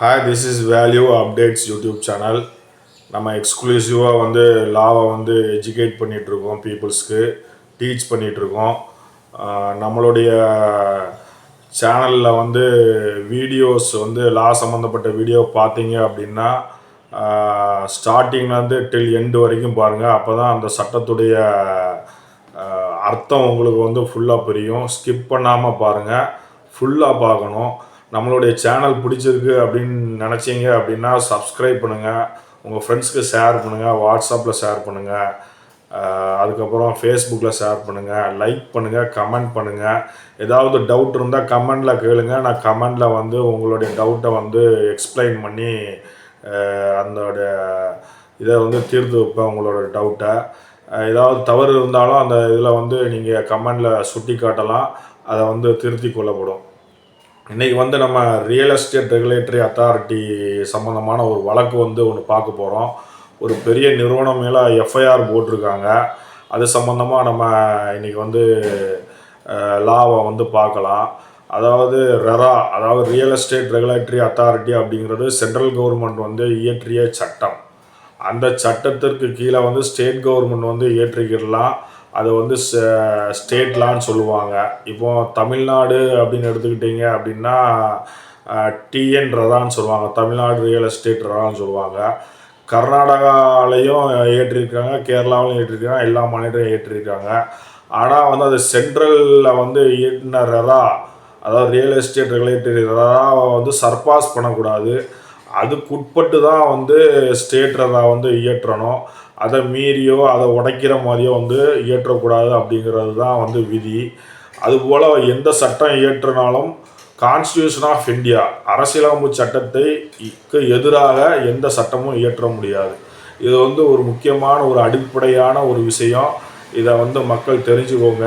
Hi this is value updates YouTube channel நம்ம எக்ஸ்க்ளூசிவாக வந்து லாவை வந்து எஜுகேட் பண்ணிகிட்ருக்கோம் பீப்புள்ஸ்க்கு டீச் பண்ணிகிட்ருக்கோம் நம்மளுடைய சேனலில் வந்து வீடியோஸ் வந்து லா சம்மந்தப்பட்ட வீடியோ பார்த்தீங்க அப்படின்னா ஸ்டார்டிங்லேருந்து டில் எண்டு வரைக்கும் பாருங்கள் அப்போ தான் அந்த சட்டத்துடைய அர்த்தம் உங்களுக்கு வந்து ஃபுல்லாக புரியும். ஸ்கிப் பண்ணாமல் பாருங்கள் ஃபுல்லாக பார்க்கணும். நம்மளுடைய சேனல் பிடிச்சிருக்கு அப்படின்னு நினச்சிங்க அப்படின்னா சப்ஸ்கிரைப் பண்ணுங்கள் உங்கள் ஃப்ரெண்ட்ஸ்க்கு ஷேர் பண்ணுங்கள் வாட்ஸ்அப்பில் ஷேர் பண்ணுங்கள் அதுக்கப்புறம் ஃபேஸ்புக்கில் ஷேர் பண்ணுங்கள் லைக் பண்ணுங்கள் கமெண்ட் பண்ணுங்கள் ஏதாவது டவுட் இருந்தால் கமெண்டில் கேளுங்க. நான் கமெண்டில் வந்து உங்களுடைய டவுட்டை வந்து எக்ஸ்பிளைன் பண்ணி ஆஹ், அதோட இதை வந்து தீர்த்து வைப்பேன் உங்களோட டவுட்டை ஏதாவது தவறு இருந்தாலும் அந்த இதில் வந்து நீங்கள் கமெண்டில் சுட்டி காட்டலாம் அதை வந்து திருத்தி கொள்ளப்படும். இன்றைக்கி வந்து நம்ம ரியல் எஸ்டேட் ரெகுலேட்டரி அத்தாரிட்டி சம்மந்தமான ஒரு வழக்கு வந்து ஒன்று பார்க்க போகிறோம் ஒரு பெரிய நிறுவனம் மேலே எஃப்ஐஆர் போட்டிருக்காங்க. அது சம்மந்தமாக நம்ம இன்றைக்கி வந்து லாவை வந்து பார்க்கலாம். அதாவது ரெரா அதாவது ரியல் எஸ்டேட் ரெகுலேட்டரி அத்தாரிட்டி அப்படிங்கிறது சென்ட்ரல் கவர்மெண்ட் வந்து இயற்றிய சட்டம். அந்த சட்டத்திற்கு கீழே வந்து ஸ்டேட் கவர்மெண்ட் வந்து இயற்றிக்கிடலாம். அது வந்து ஸ்டேட்லான்னு சொல்லுவாங்க. இப்போ தமிழ்நாடு அப்படின்னு எடுத்துக்கிட்டீங்க அப்படின்னா டிஎன் ரதான்னு சொல்லுவாங்க. தமிழ்நாடு ரியல் எஸ்டேட் ரதான்னு சொல்லுவாங்க. கர்நாடகாலையும் ஏற்றிருக்காங்க கேரளாவிலும் ஏற்றிருக்காங்க எல்லா மாநிலத்திலும் ஏற்றிருக்காங்க. ஆனால் வந்து அது சென்ட்ரலில் வந்து ஏற்றின ரதா அதாவது ரியல் எஸ்டேட் ரெகுலேட்டரி ரதாவை வந்து சர்பாஸ் பண்ணக்கூடாது. அதுக்குட்பட்டு தான் வந்து ஸ்டேட் ரதா வந்து இயற்றணும். அதை மீறியோ அதை உடைக்கிற மாதிரியோ வந்து இயற்றக்கூடாது அப்படிங்கிறது தான் வந்து விதி. அதுபோல் எந்த சட்டம் இயற்றினாலும் கான்ஸ்டியூஷன் ஆஃப் இந்தியா அரசியலமைப்பு சட்டத்தைக்கு எதிராக எந்த சட்டமும் இயற்ற முடியாது. இது வந்து ஒரு முக்கியமான ஒரு அடிப்படையான ஒரு விஷயம். இதை வந்து மக்கள் தெரிஞ்சுக்கோங்க.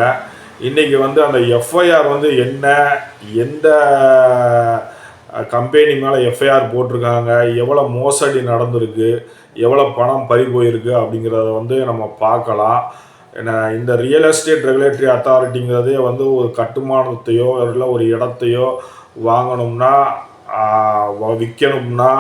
இன்றைக்கி வந்து அந்த எஃப்ஐஆர் வந்து என்ன எந்த கம்பெனி மேலே எஃப்ஐஆர் போட்டிருக்காங்க எவ்வளோ மோசடி நடந்திருக்கு எவ்வளோ பணம் பறி போயிருக்கு அப்படிங்கிறத வந்து நம்ம பார்க்கலாம். ஏன்னா இந்த ரியல் எஸ்டேட் ரெகுலேட்டரி அத்தாரிட்டிங்கிறதே வந்து ஒரு கட்டுமானத்தையோ இல்லை ஒரு இடத்தையோ வாங்கணும்னா வ- விற்கணும்னா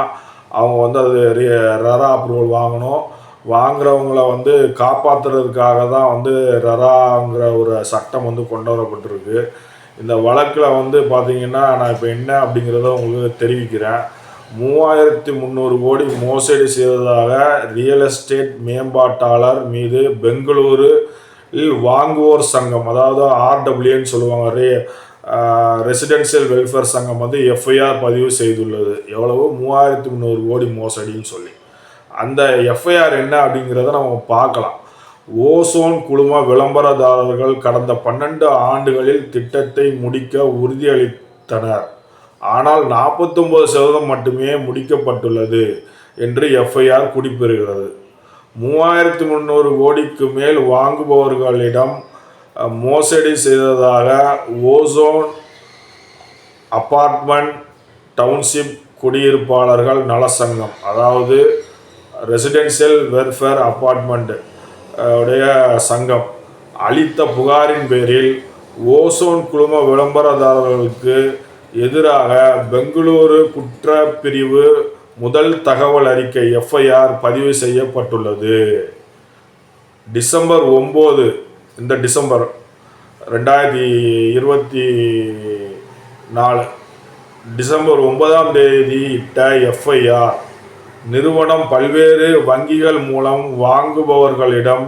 அவங்க வந்து அது ரெரா அப்ரூவல் வாங்கணும். வாங்குறவங்கள வந்து காப்பாற்றுறதுக்காக தான் வந்து ரெராங்கிற ஒரு சட்டம் வந்து கொண்டு வரப்பட்டிருக்கு. இந்த வழக்கில் வந்து பார்த்திங்கன்னா நான் இப்போ என்ன அப்படிங்கிறத உங்களுக்கு தெரிவிக்கிறேன். மூவாயிரத்தி முந்நூறு கோடி மோசடி செய்ததாக ரியல் எஸ்டேட் மேம்பாட்டாளர் மீது பெங்களூரு இல் வாங்குவோர் சங்கம் அதாவது ஆர்டபிள்யூன்னு சொல்லுவாங்க ரே ரெசிடென்சியல் வெல்ஃபேர் சங்கம் வந்து எஃப்ஐஆர் பதிவு செய்துள்ளது. எவ்வளவு? மூவாயிரத்தி முந்நூறு கோடி மோசடின்னு சொல்லி. அந்த எஃப்ஐஆர் என்ன அப்படிங்கிறத நம்ம பார்க்கலாம். ஓசோன் குழும விளம்பரதாரர்கள் கடந்த பன்னெண்டு ஆண்டுகளில் திட்டத்தை முடிக்க உறுதியளித்தனர். ஆனால் நாற்பத்தொம்பது சதவீதம் மட்டுமே முடிக்கப்பட்டுள்ளது என்று எஃப்ஐஆர் குறிப்பிடுகிறது. மூவாயிரத்தி முந்நூறு கோடிக்கு மேல் வாங்குபவர்களிடம் மோசடி செய்ததாக ஓசோன் அப்பார்ட்மெண்ட் டவுன்ஷிப் குடியிருப்பாளர்கள் நலசங்கம் அதாவது ரெசிடென்சியல் வெல்ஃபேர் அப்பார்ட்மெண்ட் உடைய சங்கம் அளித்த புகாரின் பேரில் ஓசோன் குழும விளம்பரதாரர்களுக்கு எதிராக பெங்களூரு குற்றப்பிரிவு முதல் தகவல் அறிக்கை எஃப்ஐஆர் பதிவு செய்யப்பட்டுள்ளது. டிசம்பர் ஒம்பது இந்த டிசம்பர் ரெண்டாயிரத்தி இருபத்தி நாலு டிசம்பர் ஒன்பதாம் தேதி இட்ட எஃப்ஐஆர் நிறுவனம் பல்வேறு வங்கிகள் மூலம் வாங்குபவர்களிடம்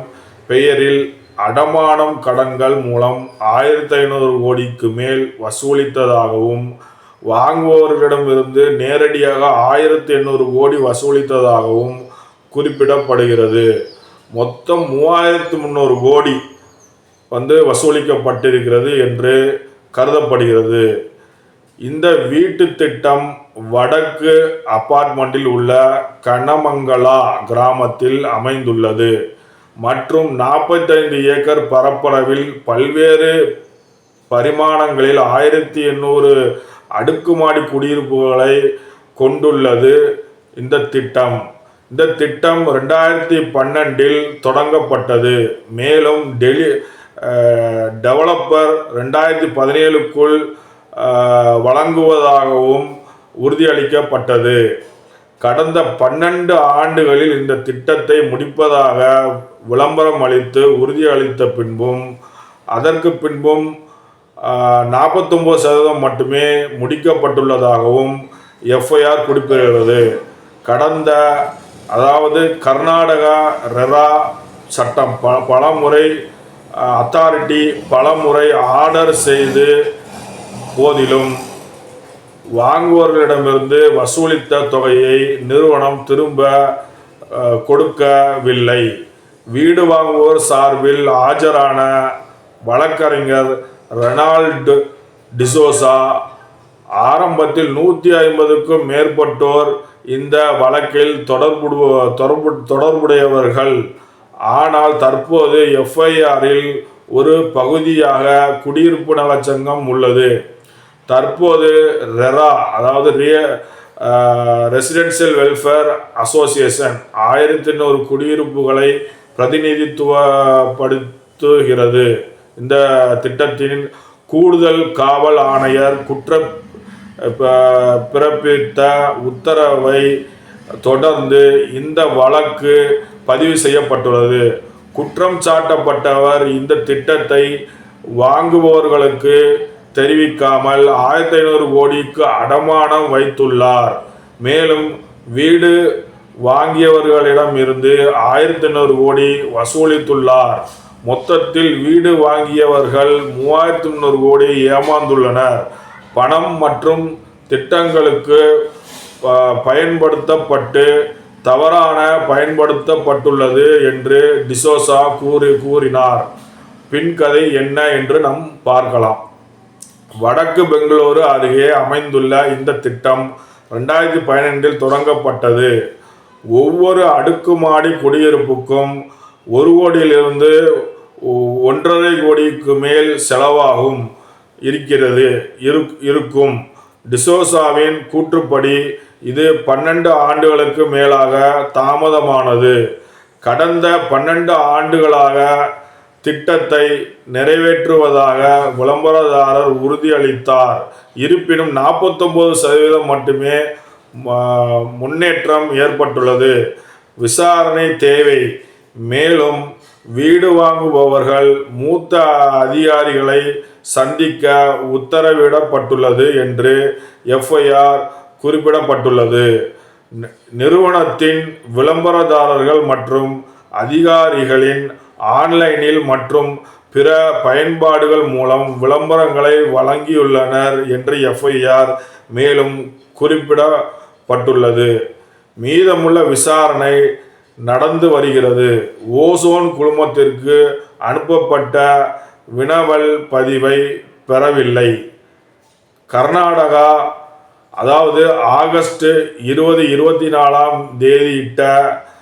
பெயரில் அடமானம் கடன்கள் மூலம் ஆயிரத்தி ஐநூறு கோடிக்கு மேல் வசூலித்ததாகவும் வாங்குபவர்களிடமிருந்து நேரடியாக ஆயிரத்தி எண்ணூறு கோடி வசூலித்ததாகவும் குறிப்பிடப்படுகிறது. மொத்தம் மூவாயிரத்து முந்நூறு கோடி வந்து வசூலிக்கப்பட்டிருக்கிறது என்று கருதப்படுகிறது. இந்த வீட்டு திட்டம் வடக்கு அபார்ட்மெண்ட்டில் உள்ள கனமங்கலா கிராமத்தில் அமைந்துள்ளது. மற்றும் நாற்பத்தைந்து ஏக்கர் பரப்பளவில் பல்வேறு பரிமாணங்களில் ஆயிரத்தி எண்ணூறு அடுக்குமாடி குடியிருப்புகளை கொண்டுள்ளது இந்த திட்டம். இந்த திட்டம் ரெண்டாயிரத்தி பன்னெண்டில் தொடங்கப்பட்டது. மேலும் டெலி டெவலப்பர் ரெண்டாயிரத்தி பதினேழுக்குள் வழங்குவதாகவும் உறுதியளிக்கப்பட்டது. கடந்த பன்னெண்டு ஆண்டுகளில் இந்த திட்டத்தை முடிப்பதாக விளம்பரம் அளித்து உறுதியளித்த பின்பும் அதற்கு பின்பும் நாற்பத்தொம்பது சதவீதம் மட்டுமே முடிக்கப்பட்டுள்ளதாகவும் எஃப்ஐஆர் குறிப்பிடுகிறது. கடந்த அதாவது கர்நாடகா ரெரா சட்டம் ப பலமுறை அத்தாரிட்டி பலமுறை ஆர்டர் செய்து போதிலும் வாங்குபவர்களிடமிருந்து வசூலித்த தொகையை நிறுவனம் திரும்ப கொடுக்கவில்லை. வீடு வாங்குவோர் சார்பில் ஆஜரான வழக்கறிஞர் ரெனால்டு டிசோசா. ஆரம்பத்தில் நூற்றி ஐம்பதுக்கும் மேற்பட்டோர் இந்த வழக்கில் தொடர்பு தொடர்பு தொடர்புடையவர்கள். ஆனால் தற்போது எஃப்ஐஆரில் ஒரு பகுதியாக குடியிருப்பு நலச்சங்கம் உள்ளது. தற்போது ரெரா அதாவது ரிய ரெசிடென்சியல் வெல்ஃபேர் அசோசியேஷன் ஆயிரத்தி எண்ணூறு குடியிருப்புகளை பிரதிநிதித்துவப்படுத்துகிறது. இந்த திட்டத்தின் கூடுதல் காவல் ஆணையர் குற்ற ப- பிறப்பித்த உத்தரவை தொடர்ந்து இந்த வழக்கு பதிவு செய்யப்பட்டுள்ளது. குற்றம் சாட்டப்பட்டவர் இந்த திட்டத்தை வாங்குபவர்களுக்கு தெரிவிக்காமல் ஆயிரத்தி ஐநூறு கோடிக்கு அடமானம் வைத்துள்ளார். மேலும் வீடு வாங்கியவர்களிடம் இருந்து ஆயிரத்தி எண்ணூறு கோடி வசூலித்துள்ளார். மொத்தத்தில் வீடு வாங்கியவர்கள் மூவாயிரத்தி முந்நூறு கோடி ஏமாந்துள்ளனர். பணம் மற்றும் திட்டங்களுக்கு ப- பயன்படுத்தப்பட்டு தவறான பயன்படுத்தப்பட்டுள்ளது என்று டிசோசா கூறி கூறினார். பின்கதை என்ன என்று நாம் பார்க்கலாம். வடக்கு பெங்களூரு அருகே அமைந்துள்ள இந்த திட்டம் ரெண்டாயிரத்தி பதினெண்டில் தொடங்கப்பட்டது. ஒவ்வொரு அடுக்குமாடி குடியிருப்புக்கும் ஒரு கோடியிலிருந்து ஒ- ஒன்றரை கோடிக்கு மேல் செலவாகும் இருக்கிறது இருக்கும். டிசோசாவின் கூற்றுப்படி இது பன்னெண்டு ஆண்டுகளுக்கு மேலாக தாமதமானது. கடந்த பன்னெண்டு ஆண்டுகளாக திட்டத்தை நிறைவேற்றுவதாக விளம்பரதாரர் உறுதியளித்தார். இருப்பினும் நாற்பத்தொம்பது சதவீதம் மட்டுமே முன்னேற்றம் ஏற்பட்டுள்ளது. விசாரணை தேவை. மேலும் வீடு வாங்குபவர்கள் மூத்த அதிகாரிகளை சந்திக்க உத்தரவிடப்பட்டுள்ளது என்று எஃப்ஐஆர் குறிப்பிடப்பட்டுள்ளது. நிறுவனத்தின் விளம்பரதாரர்கள் மற்றும் அதிகாரிகளின் ஆன்லைனில் மற்றும் பிற பயன்பாடுகள் மூலம் விளம்பரங்களை வழங்கியுள்ளனர் என்று எஃப்ஐஆர் மேலும் குறிப்பிட பட்டுள்ளது. மீதமுள்ள விசாரணை நடந்து வருகிறது. ஓசோன் குழுமத்திற்கு அனுப்பப்பட்ட வினவல் பதிவை பெறவில்லை. கர்நாடகா அதாவது ஆகஸ்ட் இருபது இருபத்தி நாலாம் தேதியிட்ட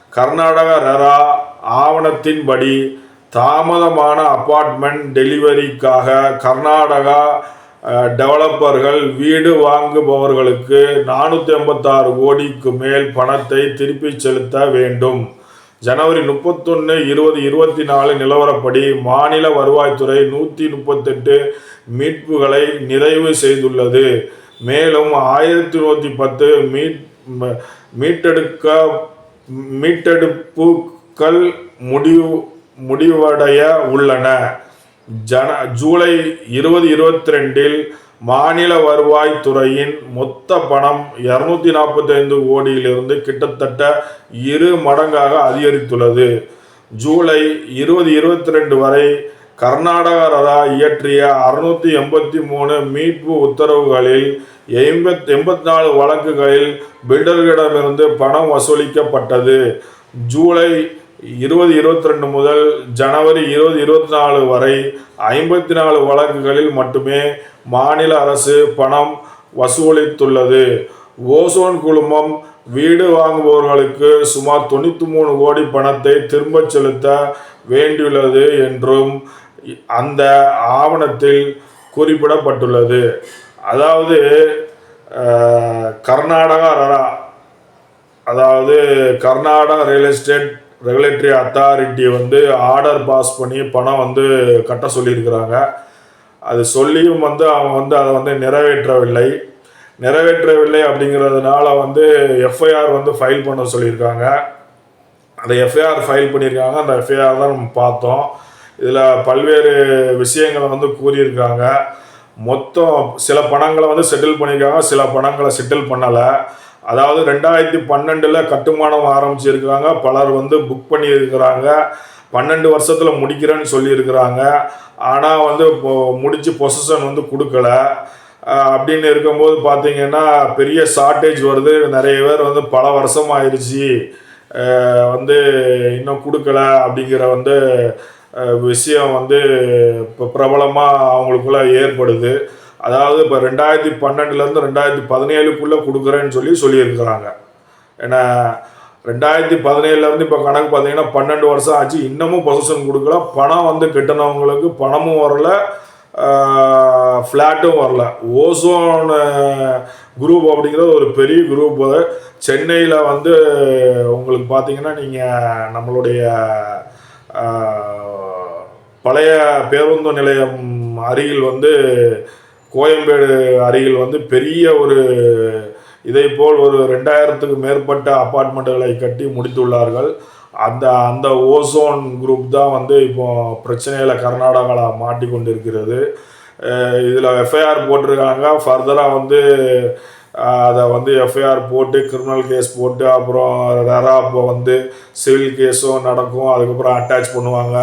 கர்நாடக ரெரா ஆவணத்தின்படி தாமதமான அப்பார்ட்மெண்ட் டெலிவரிக்காக கர்நாடகா டெவலப்பர்கள் வீடு வாங்குபவர்களுக்கு நானூற்றி ஐம்பத்தாறு கோடிக்கு மேல் பணத்தை திருப்பிச் செலுத்த வேண்டும். ஜனவரி முப்பத்தொன்று இருபது இருபத்தி நாலு நிலவரப்படி மாநில வருவாய்த்துறை நூற்றி முப்பத்தெட்டு மீட்புகளை நிறைவு செய்துள்ளது. மேலும் ஆயிரத்தி நூற்றி பத்து மீட் ம- மீட்டெடுக்க மீட்டெடுப்புகள் முடிவு முடிவடைய உள்ளன. ஜன ஜூலை இருபது இருபத்தி ரெண்டில் மாநில வருவாய் துறையின் மொத்த பணம் இரநூத்தி நாற்பத்தைந்து கோடியிலிருந்து கிட்டத்தட்ட இரு மடங்காக அதிகரித்துள்ளது. ஜூலை இருபது இருபத்தி ரெண்டு வரை கர்நாடக ரரா இயற்றிய அறுநூத்தி எண்பத்தி மூணு மீட்பு உத்தரவுகளில் எண்பத் எண்பத்தி நாலு வழக்குகளில் பில்டர்களிடமிருந்து பணம் வசூலிக்கப்பட்டது. ஜூலை இருபது இருபத்தி ரெண்டு முதல் ஜனவரி இருபது இருபத்தி நாலு வரை ஐம்பத்தி நாலு வழக்குகளில் மட்டுமே மாநில அரசு பணம் வசூலித்துள்ளது. ஓசோன் குழுமம் வீடு வாங்குபவர்களுக்கு சுமார் தொண்ணூற்றி மூணு கோடி பணத்தை திரும்பச் செலுத்த வேண்டியுள்ளது என்றும் அந்த ஆவணத்தில் குறிப்பிடப்பட்டுள்ளது. அதாவது கர்நாடகா ரரா அதாவது Karnataka real estate regulatory authority வந்து ஆர்டர் பாஸ் பண்ணி பணம் வந்து கட்ட சொல்லியிருக்கிறாங்க. அது சொல்லியும் வந்து அவங்க வந்து அதை வந்து நிறைவேற்றவில்லை. நிறைவேற்றவில்லை அப்படிங்கிறதுனால வந்து எஃப்ஐஆர் வந்து ஃபைல் பண்ண சொல்லியிருக்காங்க. அந்த எஃப்ஐஆர் ஃபைல் பண்ணியிருக்காங்க. அந்த எஃப்ஐஆர் தான் நம்ம பார்த்தோம். இதில் பல்வேறு விஷயங்களை வந்து கூறியிருக்காங்க. மொத்தம் சில பணங்களை வந்து செட்டில் பண்ணியிருக்காங்க. சில பணங்களை செட்டில் பண்ணலை. அதாவது ரெண்டாயிரத்தி பன்னெண்டில் கட்டுமானம் ஆரம்பிச்சிருக்கிறாங்க. பலர் வந்து புக் பண்ணியிருக்கிறாங்க. பன்னெண்டு வருஷத்தில் முடிக்கிறேன்னு சொல்லியிருக்கிறாங்க. ஆனால் வந்து இப்போ முடிச்சு பொசிஷன் வந்து கொடுக்கல. அப்படின்னு இருக்கும்போது பார்த்தீங்கன்னா பெரிய ஷார்ட்டேஜ் வருது. நிறைய பேர் வந்து பல வருஷம் ஆயிடுச்சு வந்து இன்னும் கொடுக்கல அப்படிங்கிற வந்து விஷயம் வந்து இப்போ பிரபலமாக அவங்களுக்குள்ள ஏற்படுது. அதாவது இப்போ ரெண்டாயிரத்தி பன்னெண்டுலேருந்து ரெண்டாயிரத்தி பதினேழுக்குள்ளே கொடுக்குறேன்னு சொல்லி சொல்லியிருக்கிறாங்க. ஏன்னா ரெண்டாயிரத்தி பதினேழுலேருந்து இப்போ கணக்கு பார்த்தீங்கன்னா பன்னெண்டு வருஷம் ஆச்சு. இன்னமும் பொசிஷன் கொடுக்கல. பணம் வந்து கட்டினவங்களுக்கு பணமும் வரல. ஃப்ளாட்டும் வரல. ஓசோன் குரூப் அப்படிங்கிறது ஒரு பெரிய குரூப் சென்னையில் வந்து உங்களுக்கு பார்த்தீங்கன்னா நீங்கள் நம்மளுடைய பழைய பேருந்து நிலையம் அருகில் வந்து கோயம்பேடு அருகில் வந்து பெரிய ஒரு இதை போல் ஒரு ரெண்டாயிரத்துக்கு மேற்பட்ட அப்பார்ட்மெண்ட்டுகளை கட்டி முடித்துள்ளார்கள். அந்த அந்த ஓசோன் குரூப் தான் வந்து இப்போ பிரச்சனையில் கர்நாடகாவில் மாட்டிக்கொண்டிருக்கிறது. இதில் எஃப்ஐஆர் போட்டிருக்காங்க. ஃபர்தராக வந்து அதை வந்து எஃப்ஐஆர் போட்டு கிரிமினல் கேஸ் போட்டு அப்புறம் ரெரா இப்போ வந்து சிவில் கேஸும் நடக்கும். அதுக்கப்புறம் அட்டாச் பண்ணுவாங்க.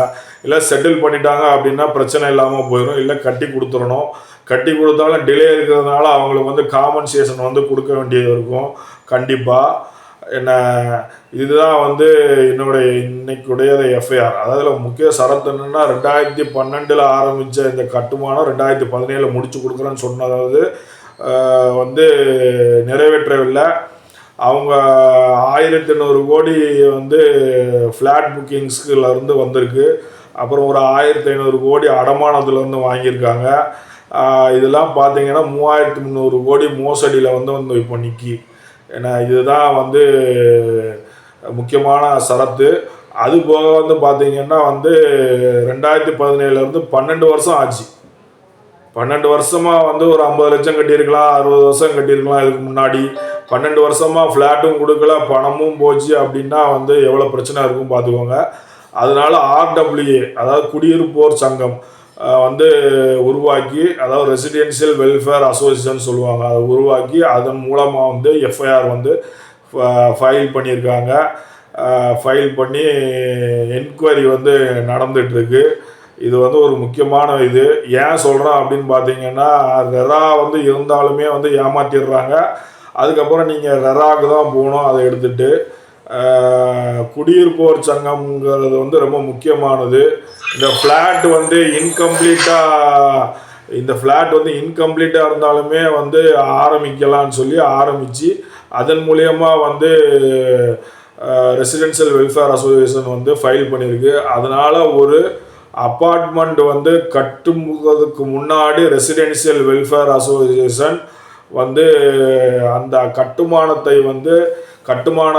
இல்லை செட்டில் பண்ணிட்டாங்க அப்படின்னா பிரச்சனை இல்லாமல் போயிடும் இல்லை கட்டி கொடுத்துடணும் கட்டி கொடுத்தாலும் டிலே இருக்கிறதுனால அவங்களுக்கு வந்து காமன்சேஷன் வந்து கொடுக்க வேண்டியது இருக்கும். கண்டிப்பாக என்ன இதுதான் வந்து என்னுடைய இன்னைக்குடைய எஃப்ஐஆர் அதாவது முக்கிய சரத்து என்னென்னா ரெண்டாயிரத்தி பன்னெண்டில் ஆரம்பித்த இந்த கட்டுமானம் ரெண்டாயிரத்தி பதினேழில் முடிச்சு கொடுக்குறேன்னு சொன்னதாவது வந்து நிறைவேற்றவில்லை. அவங்க ஆயிரத்தி எண்ணூறு கோடி வந்து ஃப்ளாட் புக்கிங்ஸ்ல இருந்து வந்திருக்கு. அப்புறம் ஒரு ஆயிரத்தி ஐநூறு கோடி அடமானத்துலேருந்து வாங்கியிருக்காங்க. இதெல்லாம் பார்த்தீங்கன்னா மூவாயிரத்தி முந்நூறு கோடி மோசடியில் வந்து வந்து இப்போ நிற்கி ஏன்னா இதுதான் வந்து முக்கியமான சரத்து. அது போக வந்து பார்த்தீங்கன்னா வந்து ரெண்டாயிரத்தி பதினேழுலேருந்து பன்னெண்டு வருஷம் ஆச்சு. பன்னெண்டு வருஷமாக வந்து ஒரு ஐம்பது லட்சம் கட்டியிருக்கலாம் அறுபது வருஷம் கட்டியிருக்கலாம் இதுக்கு முன்னாடி. பன்னெண்டு வருஷமாக ஃப்ளாட்டும் கொடுக்கல பணமும் போச்சு அப்படின்னா வந்து எவ்வளோ பிரச்சனை இருக்கும் பார்த்துக்கோங்க. அதனால ஆர்டபிள்யூஏ அதாவது குடியிருப்போர் சங்கம் வந்து உருவாக்கி அதாவது ரெசிடென்ஷியல் வெல்ஃபேர் அசோசியேஷன் சொல்லுவாங்க. அதை உருவாக்கி அதன் மூலமாக வந்து எஃப்ஐஆர் வந்து ஃபைல் பண்ணியிருக்காங்க. ஃபைல் பண்ணி என்கொயரி வந்து நடந்துகிட்ருக்கு இது வந்து ஒரு முக்கியமான இது. ஏன் சொல்கிறோம் அப்படின்னு பார்த்தீங்கன்னா ரெரா வந்து இருந்தாலுமே வந்து ஏமாற்றிடுறாங்க அதுக்கப்புறம் நீங்கள் ரெராக்கு தான் போகணும். அதை எடுத்துகிட்டு குடியிருப்போர் சங்கம்ங்கிறது வந்து ரொம்ப முக்கியமானது. இந்த ஃப்ளாட் வந்து இன்கம்ப்ளீட்டாக இந்த ஃப்ளாட் வந்து இன்கம்ப்ளீட்டாக இருந்தாலுமே வந்து ஆரம்பிக்கலாம்னு சொல்லி ஆரம்பித்து அதன் மூலயமா வந்து ரெசிடென்ஷியல் வெல்ஃபேர் அசோசியேஷன் வந்து ஃபைல் பண்ணியிருக்கு அதனால் ஒரு அப்பார்ட்மெண்ட் வந்து கட்டுமுகதுக்கு முன்னாடி ரெசிடென்ஷியல் வெல்ஃபேர் அசோசியேஷன் வந்து அந்த கட்டுமானத்தை வந்து கட்டுமான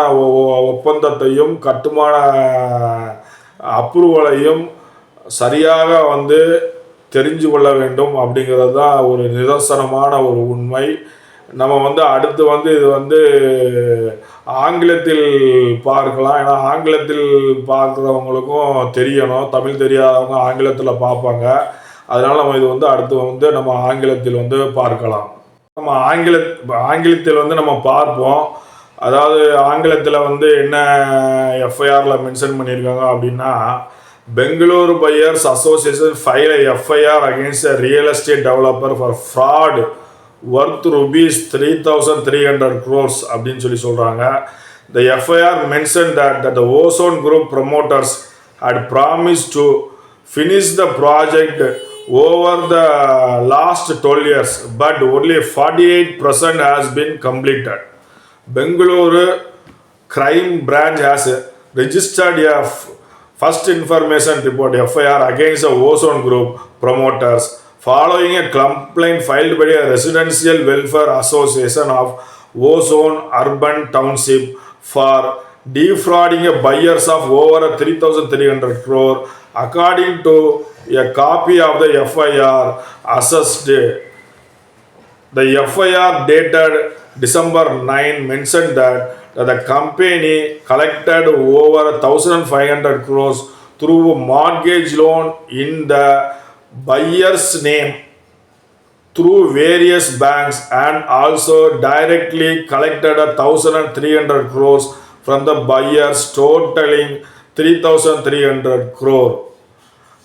ஒப்பந்தத்தையும் கட்டுமான அப்ரூவலையும் சரியாக வந்து தெரிஞ்சு கொள்ள வேண்டும் அப்படிங்கிறது தான் ஒரு நிதர்சனமான ஒரு உண்மை. நம்ம வந்து அடுத்து வந்து இது வந்து ஆங்கிலத்தில் பார்க்கலாம். ஏன்னா ஆங்கிலத்தில் பார்க்குறவங்களுக்கும் தெரியணும். தமிழ் தெரியாதவங்க ஆங்கிலத்தில் பார்ப்பாங்க. அதனால் நம்ம இது வந்து அடுத்து வந்து நம்ம ஆங்கிலத்தில் வந்து பார்க்கலாம். நம்ம ஆங்கில ஆங்கிலத்தில் வந்து நம்ம பார்ப்போம். அதாவது ஆங்கிலத்தில் வந்து என்ன எஃப்ஐஆரில் மென்ஷன் பண்ணியிருக்காங்க அப்படின்னா Bengaluru buyers association file FIR against real estate developer for fraud worth rupees three thousand three hundred crores அப்படின்னு சொல்லி சொல்கிறாங்க the FIR mention that the Ozone group promoters had promised to finish the project over the last 12 years but only 48% has been completed. Bengaluru Bengaluru crime branch has registered a first information report FIR against a Ozone group promoters following a complaint filed படி a residential welfare association of Ozone urban township for defrauding a buyers defrauding a three thousand three hundred crore according to a copy of the FIR assessed The FIR dated December 9 mentioned that, the company collected over 1500 crores through mortgage loan in the buyer's name through various banks and also directly collected a 1300 crores from the buyers totaling 3300 crore.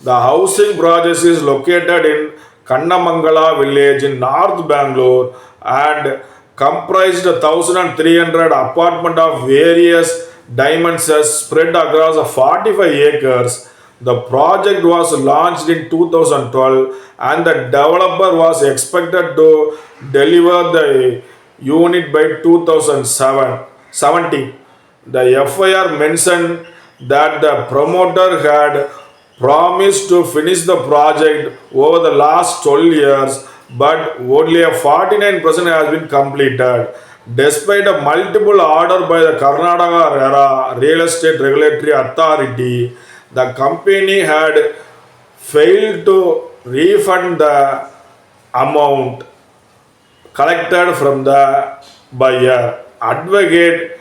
The housing project is located in Kannamangala village in North Bangalore and comprised 1300 apartment of various dimensions spread across 45 acres. The project was launched in 2012 and the developer was expected to deliver the unit by 2007 17. The FIR mentioned that the promoter had promised to finish the project over the last 12 years, but only a 49% has been completed. Despite a multiple order by the Karnataka RERA, Real Estate Regulatory Authority, the company had failed to refund the amount collected from the buyer. Advocate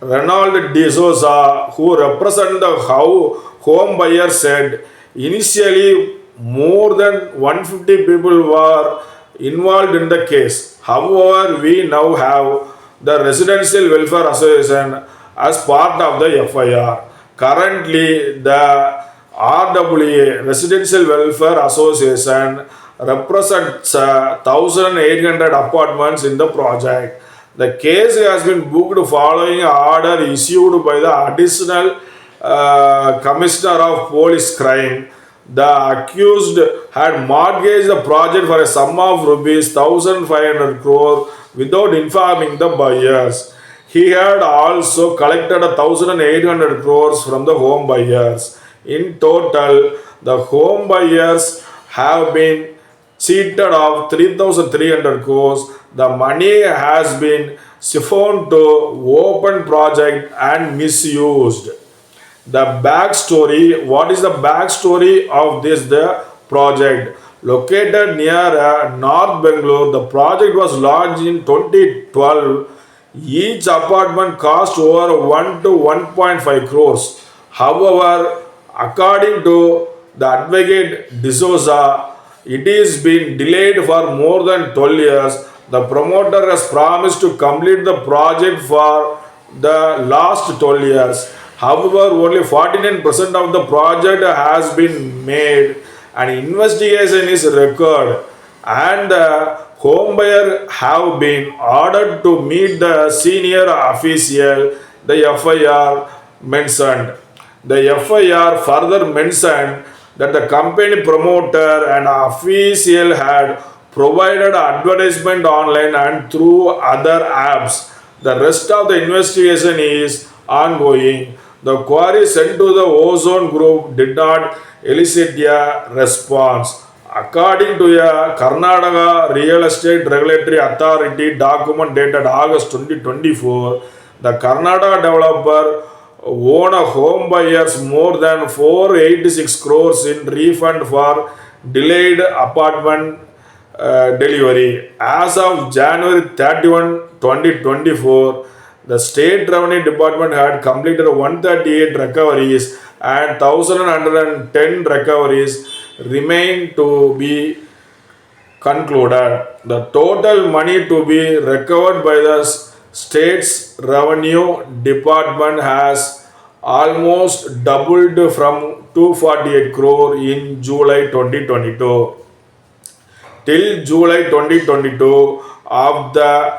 Ronald D'Souza, who represent the how home buyer, said initially more than 150 people were involved in the case. However, we now have the Residential Welfare Association as part of the FIR. Currently, the RWA Residential Welfare Association represents uh, 1800 apartments in the project. The case has been booked following order issued by the additional uh, commissioner of police crime. The accused had mortgaged the project for a sum of rupees 1500 crore without informing the buyers. He had also collected 1800 crores from the home buyers. In total, the home buyers have been cheated of 3300 crores. The money has been siphoned to open project and misused. The backstory what is the backstory of this the project? Located near uh, North Bangalore, the project was launched in 2012. Each apartment cost over 1 to 1.5 crores. However, according to the advocate D'Souza, it is been delayed for more than 12 years. The promoter has promised to complete the project for the last 12 years. However, only 49% of the project has been made and investigation is required and the home buyer have been ordered to meet the senior official the FIR mentioned. The FIR further mentioned that the company promoter and official had provided advertisement online and through other apps. The rest of the investigation is ongoing. The query sent to the ozone group did not elicit a response. According to a Karnataka Real Estate Regulatory Authority document dated August 2024, the Karnataka developer won a home buyers more than 486 crores in refund for delayed apartment uh, delivery. As of January 31, 2024, the state revenue department had completed 138 recoveries and 1110 recoveries remain to be concluded. The total money to be recovered by the state's revenue department has almost doubled from 248 crore in July 2022 till July 2022 of the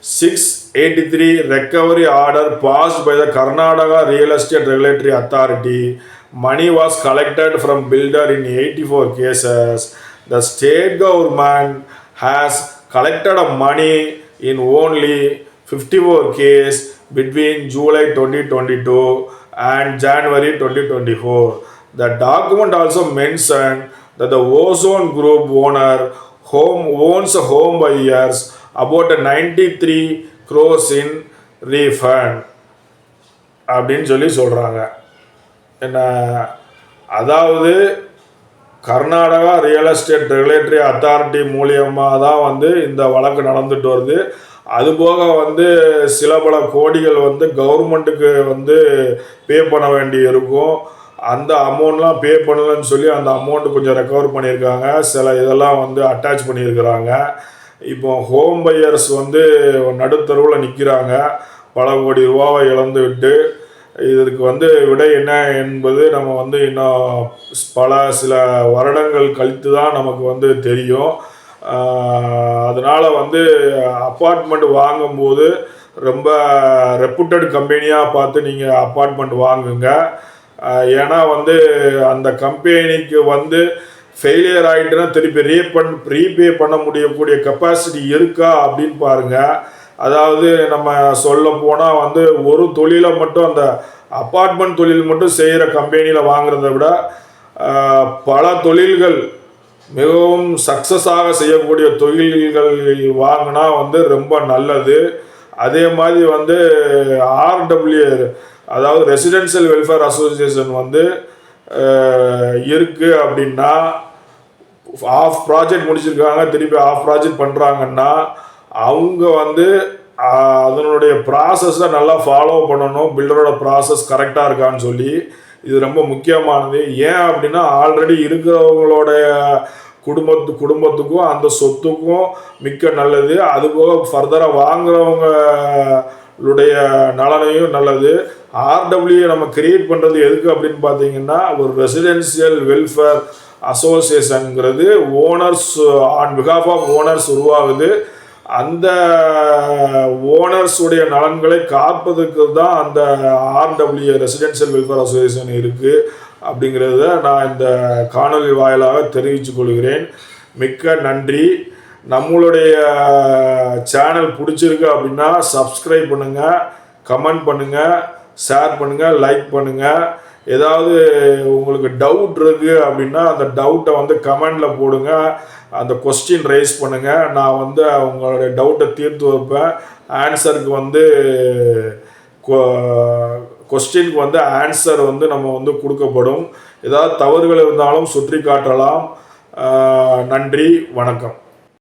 683 recovery order passed by the Karnataka Real Estate Regulatory Authority. Money was collected from builder in 84 cases. The state government has collected money in only 54 cases between July 2022 and January 2024. The document also mentioned that the ozone group owner home owns home buyers about 93 crores in refund அப்படின்னு சொல்லி சொல்கிறாங்க என்ன அதாவது Karnataka real estate regulatory authority மூலியமாக தான் வந்து இந்த வழக்கு நடந்துட்டு வருது. அதுபோக வந்து சில பல கோடிகள் வந்து கவர்மெண்ட்டுக்கு வந்து பே பண்ண வேண்டி இருக்கும். அந்த அமௌண்ட்லாம் பே பண்ணலன்னு சொல்லி அந்த அமௌண்ட் கொஞ்சம் ரெக்கவர் பண்ணியிருக்காங்க. சில இதெல்லாம் வந்து அட்டாச் பண்ணியிருக்கிறாங்க. இப்போ ஹோம் பையர்ஸ் வந்து நடுத்தருவில் நிற்கிறாங்க பல கோடி ரூபாவை இழந்து விட்டு இதற்கு வந்து விடை என்ன என்பது நம்ம வந்து இன்னும் பல சில வருடங்கள் கழித்து தான் நமக்கு வந்து தெரியும். அதனால் வந்து அப்பார்ட்மெண்ட் வாங்கும்போது ரொம்ப ரெப்புட்டட் கம்பெனியாக பார்த்து நீங்கள் அப்பார்ட்மெண்ட் வாங்குங்க. ஏன்னா வந்து அந்த கம்பெனிக்கு வந்து ஃபெயிலியர் ஆகிட்டுனா திருப்பி ரீபன் ரீபே பண்ண முடியக்கூடிய கெப்பாசிட்டி இருக்கா அப்படின்னு பாருங்கள் அதாவது நம்ம சொல்ல போனால் வந்து ஒரு தொழிலை மட்டும் அந்த அப்பார்ட்மெண்ட் தொழில் மட்டும் செய்கிற கம்பெனியில் வாங்குறத விட பல தொழில்கள் மிகவும் சக்ஸஸாக செய்யக்கூடிய தொழில்கள் வாங்கினா வந்து ரொம்ப நல்லது. அதே மாதிரி வந்து ஆர்டபிள்யூ அதாவது ரெசிடென்ஷியல் வெல்ஃபேர் அசோசியேஷன் வந்து இருக்குது அப்படின்னா ஆஃப் ப்ராஜெக்ட் முடிச்சிருக்காங்க திருப்பி ஆஃப் ப்ராஜெக்ட் பண்ணுறாங்கன்னா அவங்க வந்து அதனுடைய ப்ராசஸை நல்லா ஃபாலோ பண்ணணும். பில்டரோட ப்ராசஸ் கரெக்டாக இருக்கான்னு சொல்லி இது ரொம்ப முக்கியமானது. ஏன் அப்படின்னா ஆல்ரெடி இருக்கிறவங்களுடைய குடும்பத்து குடும்பத்துக்கும் அந்த சொத்துக்கும் மிக்க நல்லது. அதுபோக ஃபர்தராக வாங்குறவங்களுடைய நலனையும் நல்லது. ஆர்டபிள்யூ நம்ம கிரியேட் பண்ணுறது எதுக்கு அப்படின்னு பார்த்தீங்கன்னா ஒரு ரெசிடென்சியல் வெல்ஃபேர் அசோசியேஷனுங்கிறது ஓனர்ஸ் ஆன் பிகாஃப் ஆஃப் ஓனர்ஸ் உருவாகுது. அந்த ஓனர்ஸுடைய நலன்களை காப்பதுக்கு தான் அந்த ஆர்டபிள்யூ ரெசிடென்ஷியல் வெல்ஃபேர் அசோசியேஷன் இருக்குது அப்படிங்கிறத நான் இந்த காணொலி வாயிலாக தெரிவித்து கொள்கிறேன். மிக்க நன்றி. நம்மளுடைய சேனல் பிடிச்சிருக்கு அப்படின்னா சப்ஸ்கிரைப் பண்ணுங்கள் கமெண்ட் பண்ணுங்கள் ஷேர் பண்ணுங்கள் லைக் பண்ணுங்கள் ஏதாவது உங்களுக்கு டவுட் இருக்குது அப்படின்னா அந்த டவுட்டை வந்து கமெண்டில் போடுங்கள் அந்த கொஸ்டின் ரைஸ் பண்ணுங்கள் நான் வந்து அவங்களுடைய டவுட்டை தீர்த்து வைப்பேன். ஆன்சருக்கு வந்து கொஸ்டினுக்கு வந்து ஆன்சர் வந்து நம்ம வந்து கொடுக்கப்படும். ஏதாவது தவறுகள் இருந்தாலும் சுற்றி காட்டலாம் நன்றி வணக்கம்.